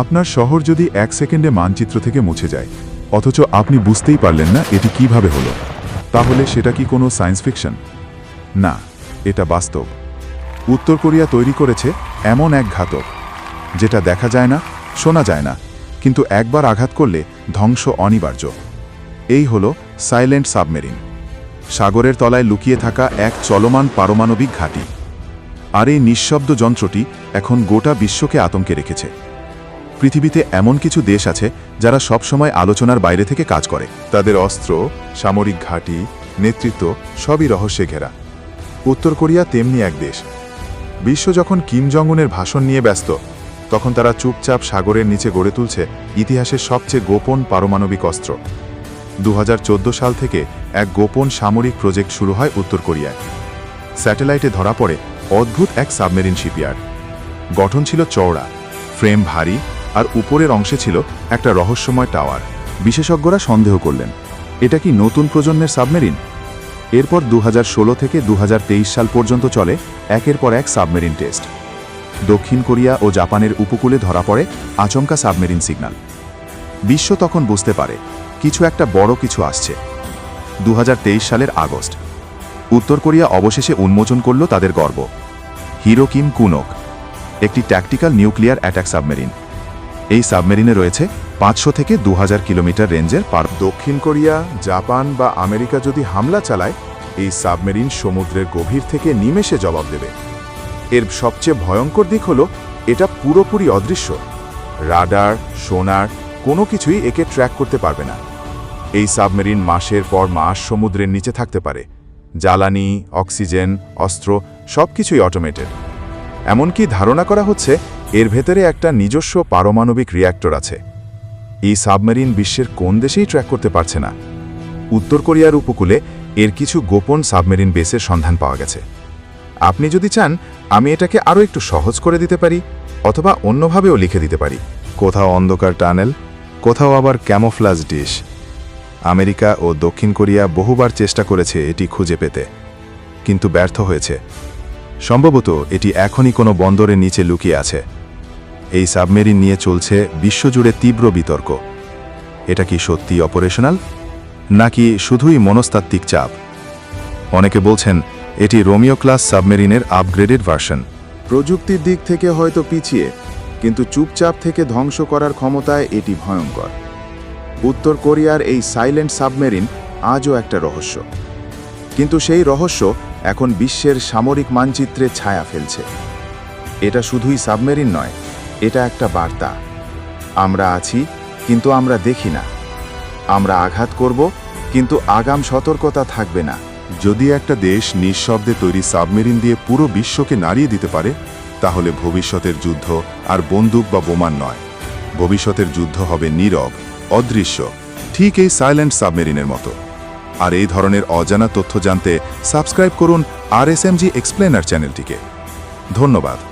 আপনার শহর যদি এক সেকেন্ডে মানচিত্র থেকে মুছে যায়, অথচ আপনি বুঝতেই পারলেন না এটি কীভাবে হলো। তাহলে সেটা কি কোনো সায়েন্স ফিকশন? না, এটা বাস্তব। উত্তর কোরিয়া তৈরি করেছে এমন এক ঘাতক, যেটা দেখা যায় না, শোনা যায় না, কিন্তু একবার আঘাত করলে ধ্বংস অনিবার্য। এই হলো সাইলেন্ট সাবমেরিন, সাগরের তলায় লুকিয়ে থাকা এক চলমান পারমাণবিক ঘাঁটি। আর এই নিঃশব্দ যন্ত্রটি এখন গোটা বিশ্বকে আতঙ্কে রেখেছে। পৃথিবীতে এমন কিছু দেশ আছে যারা সবসময় আলোচনার বাইরে থেকে কাজ করে। তাদের অস্ত্র, সামরিক ঘাঁটি, নেতৃত্ব সবই রহস্যে ঘেরা। উত্তর কোরিয়া তেমনি এক দেশ। বিশ্ব যখন কিম জঙ্গনের ভাষণ নিয়ে ব্যস্ত, তখন তারা চুপচাপ সাগরের নিচে গড়ে তুলছে ইতিহাসের সবচেয়ে গোপন পারমাণবিক অস্ত্র। দু হাজার চোদ্দ সাল থেকে এক গোপন সামরিক প্রজেক্ট শুরু হয় উত্তর কোরিয়ায়। স্যাটেলাইটে ধরা পড়ে অদ্ভুত এক সাবমেরিন শিপইয়ার্ড। গঠন ছিল চওড়া, ফ্রেম ভারী আর উপরের অংশে ছিল একটা রহস্যময় টাওয়ার। বিশেষজ্ঞরা সন্দেহ করলেন, এটা কি নতুন প্রজন্মের সাবমেরিন? এরপর দু হাজার ষোলো থেকে দু হাজার তেইশ সাল পর্যন্ত চলে একের পর এক সাবমেরিন টেস্ট। দক্ষিণ কোরিয়া ও জাপানের উপকূলে ধরা পড়ে আচমকা সাবমেরিন সিগন্যাল। বিশ্ব তখন বুঝতে পারে, কিছু একটা বড় কিছু আসছে। দু হাজার তেইশ সালের আগস্ট, উত্তর কোরিয়া অবশেষে উন্মোচন করল তাদের গর্ব। হিরো কিম কুনক, একটি ট্যাকটিক্যাল নিউক্লিয়ার অ্যাটাক সাবমেরিন। এই সাবমেরিনে রয়েছে পাঁচশো থেকে দু হাজার কিলোমিটার রেঞ্জের পার দক্ষিণ কোরিয়া, জাপান বা আমেরিকা যদি হামলা চালায়, এই সাবমেরিন সমুদ্রের গভীর থেকে নিমেষে জবাব দেবে। এর সবচেয়ে ভয়ঙ্কর দিক হল, এটা পুরোপুরি অদৃশ্য। রাডার, সোনার, কোনো কিছুই একে ট্র্যাক করতে পারবে না। এই সাবমেরিন মাসের পর মাস সমুদ্রের নিচে থাকতে পারে। জ্বালানি, অক্সিজেন, অস্ত্র, সবকিছুই অটোমেটেড এমনকি ধারণা করা হচ্ছে এর ভেতরে একটা নিজস্ব পারমাণবিক রিয়্যাক্টর আছে। এই সাবমেরিন বিশ্বের কোন দেশেই ট্র্যাক করতে পারছে না। উত্তর কোরিয়ার উপকূলে এর কিছু গোপন সাবমেরিন বেসের সন্ধান পাওয়া গেছে। আপনি যদি চান, আমি এটাকে আরও একটু সহজ করে দিতে পারি, অথবা অন্যভাবেও লিখে দিতে পারি। কোথাও অন্ধকার টানেল, কোথাও আবার ক্যামোফ্লাজ ডিশ আমেরিকা ও দক্ষিণ কোরিয়া বহুবার চেষ্টা করেছে এটি খুঁজে পেতে, কিন্তু ব্যর্থ হয়েছে। সম্ভবত এটি এখনই কোনো বন্দরের নিচে লুকিয়ে আছে। এই সাবমেরিন নিয়ে চলছে বিশ্বজুড়ে তীব্র বিতর্ক। এটা কি সত্যি অপারেশনাল? নাকি শুধুই মনস্তাত্ত্বিক চাপ? অনেকে বলছেন, এটি রোমিও ক্লাস সাবমেরিনের আপগ্রেডেড ভার্সন প্রযুক্তির দিক থেকে হয়তো পিছিয়ে, কিন্তু চুপচাপ থেকে ধ্বংস করার ক্ষমতায় এটি ভয়ঙ্কর। উত্তর কোরিয়ার এই সাইলেন্ট সাবমেরিন আজও একটা রহস্য। কিন্তু সেই রহস্য এখন বিশ্বের সামরিক মানচিত্রে ছায়া ফেলছে। এটা শুধুই সাবমেরিন নয় এটা একটা বার্তা। আমরা আছি, কিন্তু আমরা দেখি না। আমরা আঘাত করব, কিন্তু আগাম সতর্কতা থাকবে না। যদি একটা দেশ নিঃশব্দে তৈরি সাবমেরিন দিয়ে পুরো বিশ্বকে নাড়িয়ে দিতে পারে, তাহলে ভবিষ্যতের যুদ্ধ আর বন্দুক বা বোমান নয়। ভবিষ্যতের যুদ্ধ হবে নীরব, অদৃশ্য, ঠিক এই সাইলেন্ট সাবমেরিনের মতো। আর এই ধরনের অজানা তথ্য জানতে সাবস্ক্রাইব করুন আর এস এক্সপ্লেনার চ্যানেলটিকে। ধন্যবাদ।